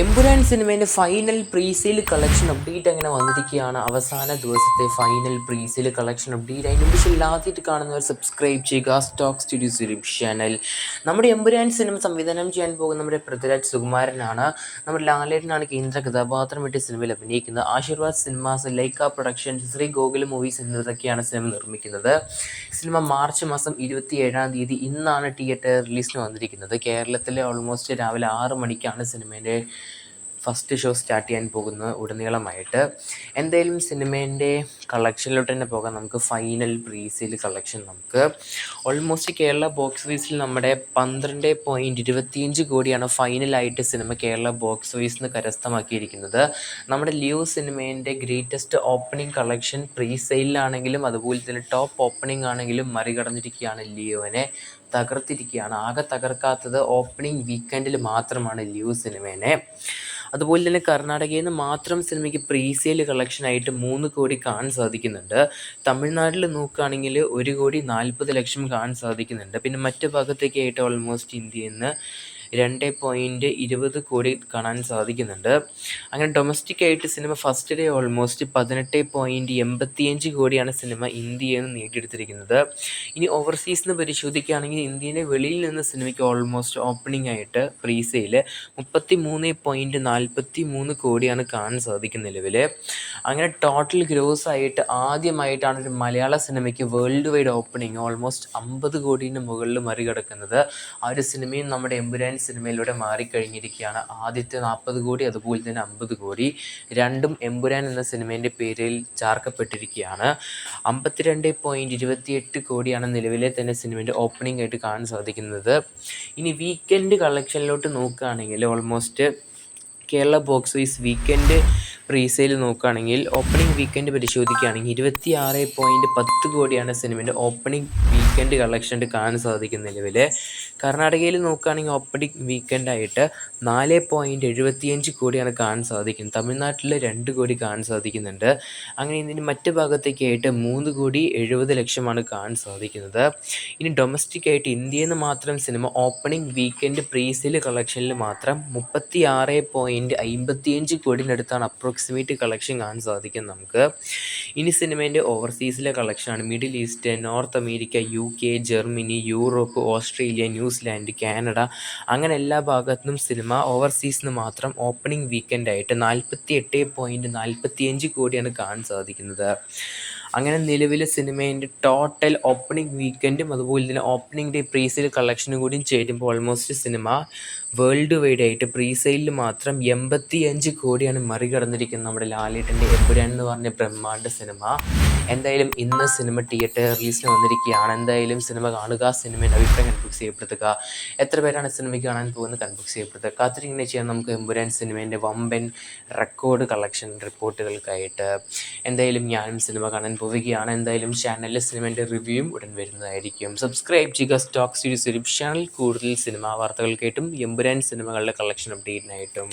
എമ്പുരാൻ സിനിമേന്റെ final presale collection update അങ്ങനെ വന്നിരിക്കുകയാണ്? അവസാന ദിവസത്തെ ഫൈനൽ പ്രീസെയിൽ കളക്ഷൻ അപ്ഡേറ്റ് അതിന് മുമ്പ് ഇല്ലാത്തിട്ട് കാണുന്നവർ സബ്സ്ക്രൈബ് ചെയ്യുക. സ്റ്റോക്ക് സ്റ്റുഡിയോസ് യൂട്യൂബ് ചാനൽ നമ്മുടെ എംബുരാൻ സിനിമ സംവിധാനം ചെയ്യാൻ പോകുന്ന നമ്മുടെ പൃഥ്വിരാജ് സുകുമാരനാണ്. നമ്മുടെ ലാലേട്ടനാണ് കേന്ദ്ര കഥാപാത്രമായിട്ട് സിനിമയിൽ അഭിനയിക്കുന്നത്. Aashirvad cinemas Lyca productions Sree Gokulam movies എന്നിവരൊക്കെയാണ് സിനിമ നിർമ്മിക്കുന്നത്. സിനിമ മാർച്ച് മാസം ഇരുപത്തി ഏഴാം തീയതി ഇന്നാണ് തിയേറ്റർ റിലീസിന് വന്നിരിക്കുന്നത്. കേരളത്തിലെ ഓൾമോസ്റ്റ് രാവിലെ ആറ് മണിക്കാണ് സിനിമേന്റെ ഫസ്റ്റ് ഷോ സ്റ്റാർട്ട് ചെയ്യാൻ പോകുന്നത് ഉടനീളമായിട്ട് എന്തായാലും സിനിമേന്റെ കളക്ഷനിലോട്ട് തന്നെ പോകാം. നമുക്ക് ഫൈനൽ പ്രീസെയിൽ കളക്ഷൻ നമുക്ക്. ഓൾമോസ്റ്റ് കേരള ബോക്സ് ഓഫീസിൽ നമ്മുടെ പന്ത്രണ്ട് പോയിന്റ് ഇരുപത്തിയഞ്ച് കോടിയാണ് ഫൈനലായിട്ട് സിനിമ കേരള ബോക്സ് ഓഫീസിൽ നിന്ന് കരസ്ഥമാക്കിയിരിക്കുന്നത്. നമ്മുടെ ലിയോ സിനിമേന്റെ ഗ്രേറ്റസ്റ്റ് ഓപ്പണിംഗ് കളക്ഷൻ പ്രീ സെയിലാണെങ്കിലും അതുപോലെ തന്നെ ടോപ്പ് ഓപ്പണിംഗ് ആണെങ്കിലും മറികടന്നിരിക്കുകയാണ് ലിയോനെ. തകർത്തിരിക്കുകയാണ്. ആകെ തകർക്കാത്തത് ഓപ്പണിംഗ് വീക്കെൻഡിൽ മാത്രമാണ് ലിയോ സിനിമേനെ അതുപോലെ തന്നെ കർണാടകയിൽ നിന്ന് മാത്രം സിനിമയ്ക്ക് പ്രീ സെയിൽ കളക്ഷനായിട്ട് മൂന്ന് കോടി കാണാൻ സാധിക്കുന്നുണ്ട്. തമിഴ്നാട്ടിൽ നോക്കുകയാണെങ്കിൽ ഒരു കോടി നാൽപ്പത് ലക്ഷം കാണാൻ സാധിക്കുന്നുണ്ട്. പിന്നെ മറ്റു ഭാഗത്തേക്കായിട്ട് ഓൾമോസ്റ്റ് ഇന്ത്യയിൽ നിന്ന് രണ്ട് പോയിന്റ് ഇരുപത് കോടി കാണാൻ സാധിക്കുന്നുണ്ട്. അങ്ങനെ ഡൊമസ്റ്റിക് ആയിട്ട് സിനിമ ഫസ്റ്റ് ഡേ ഓൾമോസ്റ്റ് പതിനെട്ട് പോയിന്റ് എൺപത്തിയഞ്ച് കോടിയാണ് സിനിമ ഇന്ത്യയിൽ നിന്ന് നേടിയെടുത്തിരിക്കുന്നത്. ഇനി ഓവർസീസ് നിന്ന് പരിശോധിക്കുകയാണെങ്കിൽ ഇന്ത്യയിലെ വെളിയിൽ നിന്ന് സിനിമയ്ക്ക് ഓൾമോസ്റ്റ് ഓപ്പണിംഗ് ആയിട്ട് പ്രീസെയിൽ മുപ്പത്തി മൂന്ന് പോയിന്റ് നാൽപ്പത്തി മൂന്ന് കോടിയാണ് കാണാൻ സാധിക്കുന്ന നിലവിൽ അങ്ങനെ ടോട്ടൽ ഗ്രോസ് ആയിട്ട് ആദ്യമായിട്ടാണ് ഒരു മലയാള സിനിമയ്ക്ക് വേൾഡ് വൈഡ് ഓപ്പണിങ് ഓൾമോസ്റ്റ് അമ്പത് കോടിന് മുകളിൽ മറികടക്കുന്നത്. ആ ഒരു സിനിമയും നമ്മുടെ എമ്പുരാൻ സിനിമയിലൂടെ മാറിക്കഴിഞ്ഞിരിക്കുകയാണ്. ആദ്യത്തെ നാൽപ്പത് കോടി അതുപോലെ തന്നെ അമ്പത് കോടി രണ്ടും എമ്പുരാൻ എന്ന സിനിമേന്റെ പേരിൽ ചാർക്കപ്പെട്ടിരിക്കുകയാണ്. അമ്പത്തിരണ്ട് പോയിന്റ് ഇരുപത്തിയെട്ട് കോടിയാണ് നിലവിലെ തന്നെ സിനിമേന്റെ ഓപ്പണിംഗ് ആയിട്ട് കാണാൻ സാധിക്കുന്നത്. ഇനി വീക്കെൻഡ് കളക്ഷനിലോട്ട് നോക്കുകയാണെങ്കിൽ almost Kerala box office weekend presale നോക്കുകയാണെങ്കിൽ ഓപ്പണിംഗ് വീക്കെൻഡ് പരിശോധിക്കുകയാണെങ്കിൽ ഇരുപത്തി ആറ് പോയിന്റ് പത്ത് കോടിയാണ് സിനിമേന്റെ ഓപ്പണിംഗ് വീക്കെൻഡ് കളക്ഷന്റെ കാണാൻ സാധിക്കുന്ന നിലവിൽ കർണാടകയിൽ നോക്കുകയാണെങ്കിൽ ഓപ്പണിംഗ് വീക്കെൻഡായിട്ട് നാല് പോയിന്റ് എഴുപത്തിയഞ്ച് കോടിയാണ് കാണാൻ സാധിക്കുന്നത്. തമിഴ്നാട്ടിൽ രണ്ട് കോടി കാണാൻ സാധിക്കുന്നുണ്ട്. അങ്ങനെ ഇതിന് മറ്റ് ഭാഗത്തേക്കായിട്ട് മൂന്ന് കോടി എഴുപത് ലക്ഷമാണ് കാണാൻ സാധിക്കുന്നത്. ഇനി ഡൊമസ്റ്റിക്കായിട്ട് ഇന്ത്യയിൽ നിന്ന് മാത്രം സിനിമ ഓപ്പണിംഗ് വീക്കെൻഡ് പ്രീസെയിൽ കളക്ഷനിൽ മാത്രം മുപ്പത്തി ആറ് പോയിന്റ് അമ്പത്തിയഞ്ച് കോടിനടുത്താണ് അപ്രോക്സിമേറ്റ് കളക്ഷൻ കാണാൻ സാധിക്കുന്നത് നമുക്ക്. ഇനി സിനിമേന്റെ ഓവർസീസിലെ കളക്ഷനാണ് middle east north America U K Germany Europe Australia New Zealand Canada അങ്ങനെ എല്ലാ ഭാഗത്തുനിന്നും സിനിമ ഓവർസീസ് നിന്ന് മാത്രം ഓപ്പണിംഗ് വീക്കെൻഡായിട്ട് നാൽപ്പത്തി എട്ട് പോയിന്റ് നാൽപ്പത്തി അഞ്ച് കോടിയാണ് കാണാൻ സാധിക്കുന്നത്. അങ്ങനെ നിലവിലെ സിനിമേന്റെ ടോട്ടൽ ഓപ്പണിംഗ് വീക്കെൻഡും അതുപോലെ തന്നെ ഓപ്പണിംഗ് ഡേ പ്രീസെയിൽ കളക്ഷനും കൂടിയും ചേരുമ്പോൾ ഓൾമോസ്റ്റ് സിനിമ വേൾഡ് വൈഡ് ആയിട്ട് പ്രീസെയിലിൽ മാത്രം എൺപത്തി അഞ്ച് കോടിയാണ് മറികടന്നിരിക്കുന്നത് നമ്മുടെ ലാലേട്ടന്റെ എമ്പുരാൻ എന്ന് പറഞ്ഞ ബ്രഹ്മാണ്ഡ സിനിമ. എന്തായാലും ഇന്ന് സിനിമ തിയേറ്റർ റിലീസിന് വന്നിരിക്കുകയാണ്. എന്തായാലും സിനിമ കാണുക സിനിമയുടെ അഭിപ്രായം കൺബുക്ക് ചെയ്യപ്പെടുത്തുക. എത്ര പേരാണ് സിനിമയ്ക്ക് കാണാൻ പോകുന്നത് കൺബുക്ക് ചെയ്യപ്പെടുത്തുക. കാത്തിരിങ്ങനെ ചെയ്യാൻ നമുക്ക് എമ്പുരാൻ സിനിമേന്റെ വമ്പൻ റെക്കോർഡ് കളക്ഷൻ റിപ്പോർട്ടുകൾക്കായിട്ട് എന്തായാലും ഞാനും സിനിമ കാണാൻ പോവുകയാണ്. എന്തായാലും ചാനലിലെ സിനിമേന്റെ റിവ്യൂവും ഉടൻ വരുന്നതായിരിക്കും. സബ്സ്ക്രൈബ് ചെയ്യുക. സ്റ്റോക്ക് സീരീസ് ചാനൽ കൂടുതൽ സിനിമാ വാർത്തകൾക്കായിട്ടും എമ്പുരാൻ സിനിമകളുടെ കളക്ഷൻ അപ്ഡേറ്റിനായിട്ടും